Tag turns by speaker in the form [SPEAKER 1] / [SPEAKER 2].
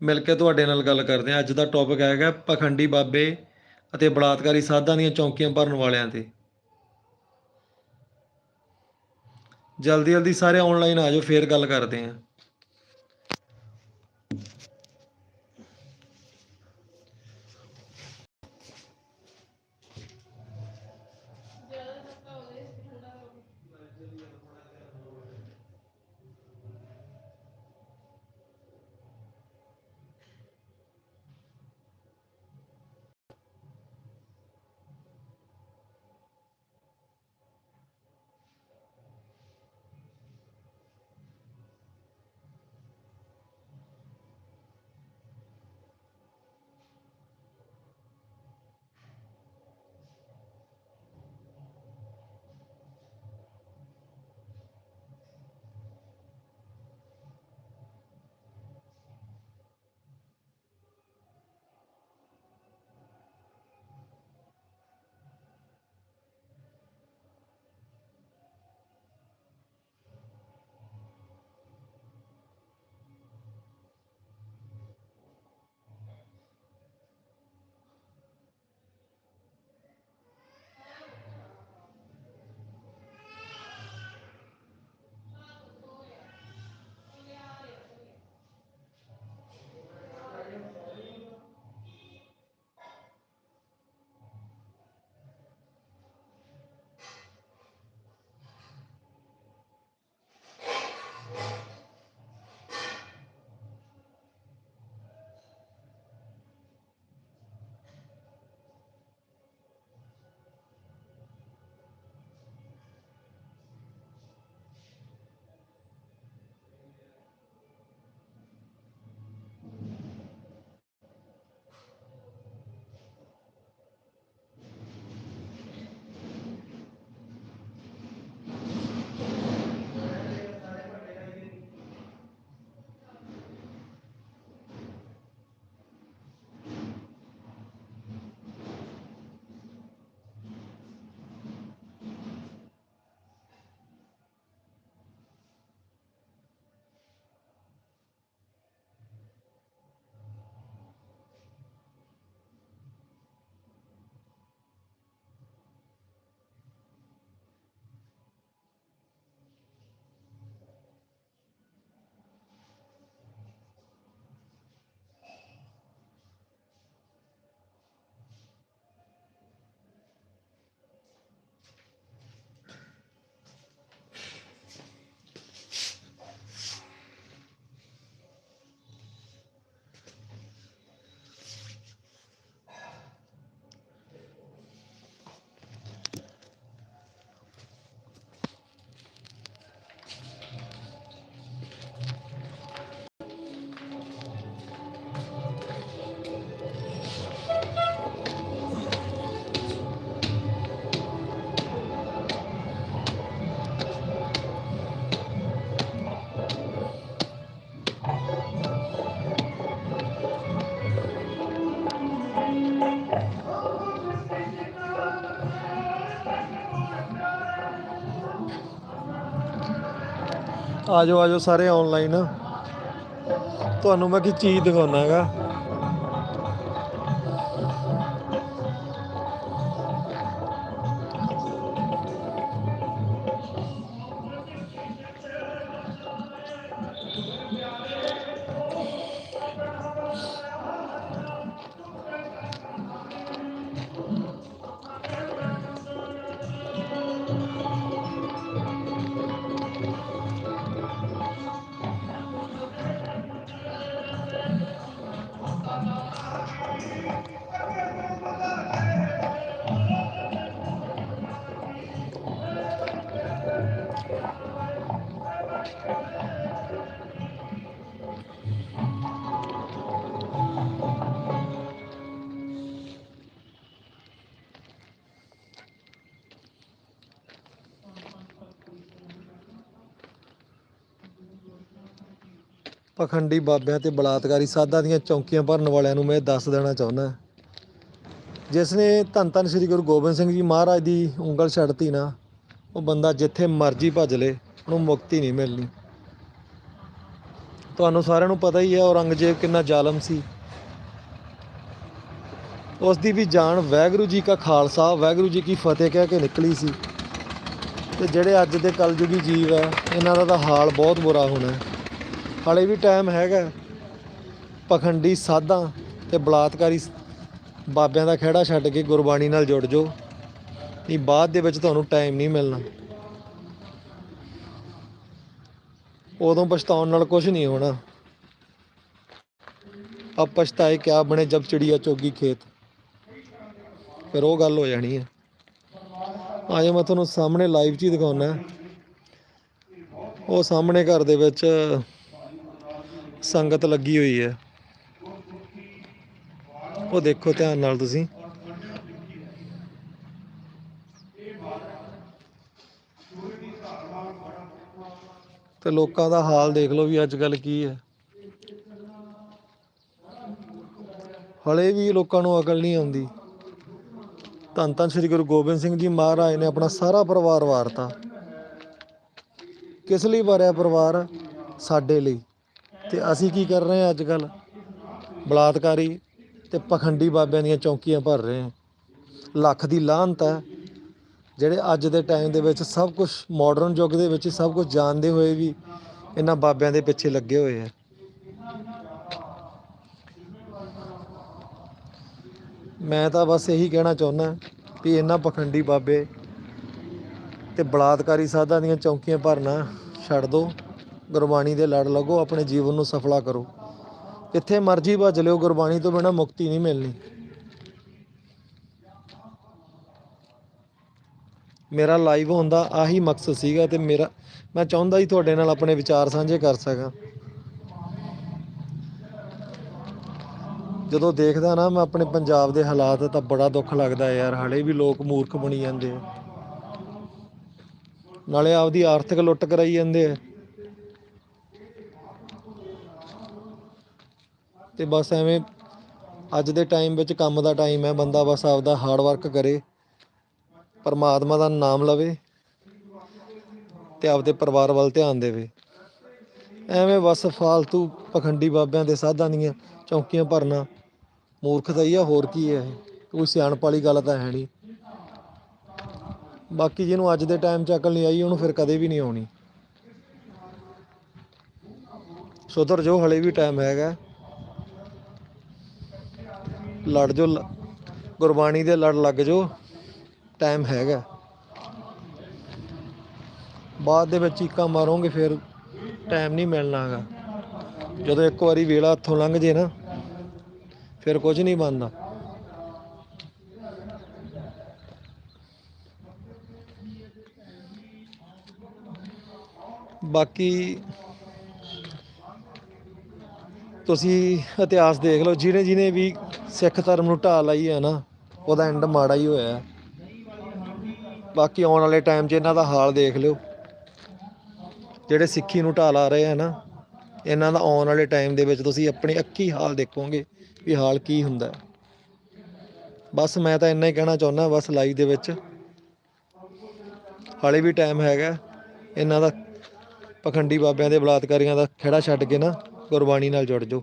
[SPEAKER 1] ਮਿਲ ਕੇ ਤੁਹਾਡੇ ਨਾਲ ਗੱਲ ਕਰਦੇ ਹਾਂ। ਅੱਜ ਦਾ ਟੌਪਿਕ ਹੈਗਾ ਪਖੰਡੀ ਬਾਬੇ ਅਤੇ ਬਲਾਤਕਾਰੀ ਸਾਧਾਂ ਦੀਆਂ ਚੌਂਕੀਆਂ ਭਰਨ ਵਾਲਿਆਂ ਤੇ। ਜਲਦੀ ਜਲਦੀ ਸਾਰੇ ਆਨਲਾਈਨ ਆ ਜਾਓ, ਫੇਰ ਗੱਲ ਕਰਦੇ ਹਾਂ। ਆ ਜਾਓ ਆ ਜਾਓ ਸਾਰੇ ਆਨਲਾਈਨ ਤੁਹਾਨੂੰ ਮੈਂ ਕੀ ਚੀਜ਼ ਦਿਖਾਉਣਾ ਪਖੰਡੀ ਬਾਬਿਆਂ ਤੇ ਬਲਾਤਕਾਰੀ ਸਾਧਾਂ ਦੀਆਂ ਚੌਂਕੀਆਂ ਭਰਨ ਵਾਲਿਆਂ ਨੂੰ ਮੈਂ ਦੱਸ ਦੇਣਾ ਚਾਹੁੰਦਾ ਜਿਸ ਨੇ ਧੰਨ ਧੰਨ ਸ੍ਰੀ ਗੁਰੂ ਗੋਬਿੰਦ ਸਿੰਘ ਜੀ ਮਹਾਰਾਜ ਦੀ ਉਂਗਲ ਛੱਡਤੀ ਨਾ, ਉਹ ਬੰਦਾ ਜਿੱਥੇ ਮਰਜ਼ੀ ਭੱਜ ਲੇ, ਉਹਨੂੰ ਮੁਕਤੀ ਨਹੀਂ ਮਿਲਣੀ। ਤੁਹਾਨੂੰ ਸਾਰਿਆਂ ਨੂੰ ਪਤਾ ਹੀ ਹੈ ਔਰੰਗਜ਼ੇਬ ਕਿੰਨਾ ਜ਼ਾਲਮ ਸੀ। ਉਸ ਦੀ ਵੀ ਜਾਨ ਵਾਹਿਗੁਰੂ ਜੀ ਕਾ ਖਾਲਸਾ ਵਾਹਿਗੁਰੂ ਜੀ ਕੀ ਫਤਿਹ ਕਹਿ ਕੇ ਨਿਕਲੀ ਸੀ। ਤੇ ਜਿਹੜੇ ਅੱਜ ਦੇ ਕਲਯੁਗੀ ਜੀਵ ਹੈ, ਇਹਨਾਂ ਦਾ ਤਾਂ ਹਾਲ ਬਹੁਤ ਬੁਰਾ ਹੋਣਾ ਹੈ। ਹਾਲੇ ਵੀ ਟਾਈਮ ਹੈਗਾ ਪਖੰਡੀ ਸਾਧਾਂ ਤੇ ਬਲਾਤਕਾਰੀ ਬਾਬਿਆਂ ਦਾ ਖਹਿੜਾ ਛੱਡ ਕੇ ਗੁਰਬਾਣੀ ਨਾਲ ਜੁੜ ਜਾਓ। ਨਹੀਂ, ਬਾਅਦ ਦੇ ਵਿੱਚ ਤੁਹਾਨੂੰ ਟਾਈਮ ਨਹੀਂ ਮਿਲਣਾ। ਉਦੋਂ ਪਛਤਾਉਣ ਨਾਲ ਕੁਝ ਨਹੀਂ ਹੋਣਾ। ਅਬ ਪਛਤਾਏ ਕਿਆ ਬਣੇ ਜਬ ਚਿੜੀਆ ਚੋਗੀ ਖੇਤ। ਫਿਰ ਉਹ ਗੱਲ ਹੋ ਜਾਣੀ ਹੈ। ਆਜੋ ਮੈਂ ਤੁਹਾਨੂੰ ਸਾਹਮਣੇ ਲਾਈਵ 'ਚ ਹੀ ਦਿਖਾਉਣਾ ਉਹ ਸਾਹਮਣੇ ਘਰ ਦੇ ਵਿੱਚ ਸੰਗਤ ਲੱਗੀ ਹੋਈ ਹੈ। ਉਹ ਦੇਖੋ ਧਿਆਨ ਨਾਲ ਤੁਸੀਂ। ਤੇ ਲੋਕਾਂ ਦਾ ਹਾਲ ਦੇਖ ਲਓ ਵੀ ਅੱਜ ਕੱਲ ਕੀ ਹੈ। ਹਲੇ ਵੀ ਲੋਕਾਂ ਨੂੰ ਅਕਲ ਨਹੀਂ ਆਉਂਦੀ। ਧੰਨ ਧੰਨ ਸ੍ਰੀ ਗੁਰੂ ਗੋਬਿੰਦ ਸਿੰਘ ਜੀ ਮਹਾਰਾਜ ਨੇ ਆਪਣਾ ਸਾਰਾ ਪਰਿਵਾਰ ਵਾਰਤਾ। ਕਿਸ ਲਈ ਵਾਰਿਆ ਪਰਿਵਾਰ? ਸਾਡੇ ਲਈ। ਤੇ ਅਸੀਂ ਕੀ ਕਰ ਰਹੇ ਹਾਂ ਅੱਜ ਕੱਲ ਬਲਾਤਕਾਰੀ ਤੇ ਪਖੰਡੀ ਬਾਬਿਆਂ ਦੀਆਂ ਚੌਂਕੀਆਂ ਭਰ ਰਹੇ ਹਾਂ। ਲੱਖ ਦੀ ਲਾਹਨਤ ਹੈ, ਜਿਹੜੇ ਅੱਜ ਦੇ ਟਾਈਮ ਦੇ ਵਿੱਚ ਸਭ ਕੁਝ ਮਾਡਰਨ ਯੁੱਗ ਦੇ ਵਿੱਚ ਸਭ ਕੁਝ ਜਾਣਦੇ ਹੋਏ ਵੀ ਇਹਨਾਂ ਬਾਬਿਆਂ ਦੇ ਪਿੱਛੇ ਲੱਗੇ ਹੋਏ ਆ। ਮੈਂ ਤਾਂ ਬਸ ਇਹੀ ਕਹਿਣਾ ਚਾਹੁੰਦਾ ਵੀ ਇਹਨਾਂ ਪਖੰਡੀ ਬਾਬੇ ਤੇ ਬਲਾਤਕਾਰੀ ਸਾਧਾਂ ਦੀਆਂ ਚੌਂਕੀਆਂ ਭਰਨਾ ਛੱਡ ਦਿਓ। ਗੁਰਬਾਣੀ ਦੇ ਲੜ ਲੱਗੋ, ਆਪਣੇ ਜੀਵਨ ਨੂੰ ਸਫਲਾ ਕਰੋ। ਜਿੱਥੇ ਮਰਜ਼ੀ ਭੱਜ ਲਿਓ, ਗੁਰਬਾਣੀ ਤੋਂ ਬਿਨਾਂ ਮੁਕਤੀ ਨਹੀਂ ਮਿਲਣੀ। ਮੇਰਾ ਲਾਈਵ ਹੋਣ ਆਹੀ ਮਕਸਦ ਸੀਗਾ ਤੇ ਮੇਰਾ, ਮੈਂ ਚਾਹੁੰਦਾ ਹੀ ਤੁਹਾਡੇ ਨਾਲ ਆਪਣੇ ਵਿਚਾਰ ਸਾਂਝੇ ਕਰ ਸਕਾਂ। ਜਦੋਂ ਦੇਖਦਾ ਨਾ ਮੈਂ ਆਪਣੇ ਪੰਜਾਬ ਦੇ ਹਾਲਾਤ, ਤਾਂ ਬੜਾ ਦੁੱਖ ਲੱਗਦਾ ਯਾਰ, ਹਲੇ ਵੀ ਲੋਕ ਮੂਰਖ ਬਣੀ ਜਾਂਦੇ ਆ। ਨਾਲੇ ਆਪਦੀ ਆਰਥਿਕ ਲੁੱਟ ਕਰਾਈ ਜਾਂਦੇ ਆ। ਤੇ ਬਸ ਐਵੇਂ ਅੱਜ ਦੇ ਟਾਈਮ ਵਿੱਚ ਕੰਮ ਦਾ ਟਾਈਮ ਹੈ, ਬੰਦਾ ਬਸ ਆਪਦਾ ਹਾਰਡ ਵਰਕ ਕਰੇ, ਪਰਮਾਤਮਾ ਦਾ ਨਾਮ ਲਵੇ ਤੇ ਆਪਦੇ ਪਰਿਵਾਰ ਵੱਲ ਧਿਆਨ ਦੇਵੇ। ਐਵੇਂ ਬਸ ਫਾਲਤੂ ਪਖੰਡੀ ਬਾਬਿਆਂ ਦੇ ਸਾਧਾਂ ਦੀਆਂ ਚੌਂਕੀਆਂ ਭਰਨਾ ਮੂਰਖਤਾ ਹੀ ਆ, ਹੋਰ ਕੀ ਹੈ ਕੋਈ ਸਿਆਣਪ ਵਾਲੀ ਗੱਲ ਤਾਂ ਹੈ ਨਹੀਂ। ਬਾਕੀ ਜਿਹਨੂੰ ਅੱਜ ਦੇ ਟਾਈਮ 'ਚ ਅਕਲ ਨਹੀਂ ਆਈ, ਉਹਨੂੰ ਫਿਰ ਕਦੇ ਵੀ ਨਹੀਂ ਆਉਣੀ। ਸੁਧਰ ਜੋ ਹਲੇ ਵੀ ਟਾਈਮ ਹੈਗਾ। ਲੜ ਜੋ ਲ- ਗੁਰਬਾਣੀ ਦੇ ਲੜ ਲੱਗ ਜੋ ਟਾਈਮ ਹੈਗਾ। ਬਾਅਦ ਦੇ ਵਿੱਚ ਚੀਕਾਂ ਮਾਰੋਗੇ, ਫਿਰ ਟਾਈਮ ਨਹੀਂ ਮਿਲਣਾ ਹੈਗਾ। ਜਦੋਂ ਇੱਕ ਵਾਰੀ ਵੇਲਾ ਹੱਥੋਂ ਲੰਘ ਜੇ ਨਾ, ਫਿਰ ਕੁਝ ਨਹੀਂ ਬਣਦਾ। ਬਾਕੀ ਤੁਸੀਂ ਇਤਿਹਾਸ ਦੇਖ ਲਓ, ਜਿਹਨੇ ਜਿਹਨੇ ਵੀ ਸਿੱਖ ਧਰਮ ਨੂੰ ਢਾਲ ਆਈ ਹੈ ਨਾ, ਉਹਦਾ ਐਂਡ ਮਾੜਾ ਹੀ ਹੋਇਆ। ਬਾਕੀ ਆਉਣ ਵਾਲੇ ਟਾਈਮ 'ਚ ਇਹਨਾਂ ਦਾ ਹਾਲ ਦੇਖ ਲਿਓ। ਜਿਹੜੇ ਸਿੱਖੀ ਨੂੰ ਢਾਲ ਆ ਰਹੇ ਆ ਨਾ, ਇਹਨਾਂ ਦਾ ਆਉਣ ਵਾਲੇ ਟਾਈਮ ਦੇ ਵਿੱਚ ਤੁਸੀਂ ਆਪਣੀ ਅੱਖੀ ਹਾਲ ਦੇਖੋਗੇ ਵੀ ਹਾਲ ਕੀ ਹੁੰਦਾ। ਬਸ ਮੈਂ ਤਾਂ ਇੰਨਾ ਹੀ ਕਹਿਣਾ ਚਾਹੁੰਦਾ, ਬਸ ਲਾਈਵ ਦੇ ਵਿੱਚ ਹਾਲੇ ਵੀ ਟਾਈਮ ਹੈਗਾ। ਇਹਨਾਂ ਦਾ ਪਖੰਡੀ ਬਾਬਿਆਂ ਦੇ ਬਲਾਤਕਾਰੀਆਂ ਦਾ ਖੇੜਾ ਛੱਡ ਕੇ ਨਾ ਗੁਰਬਾਣੀ ਨਾਲ ਜੁੜ ਜਾਓ।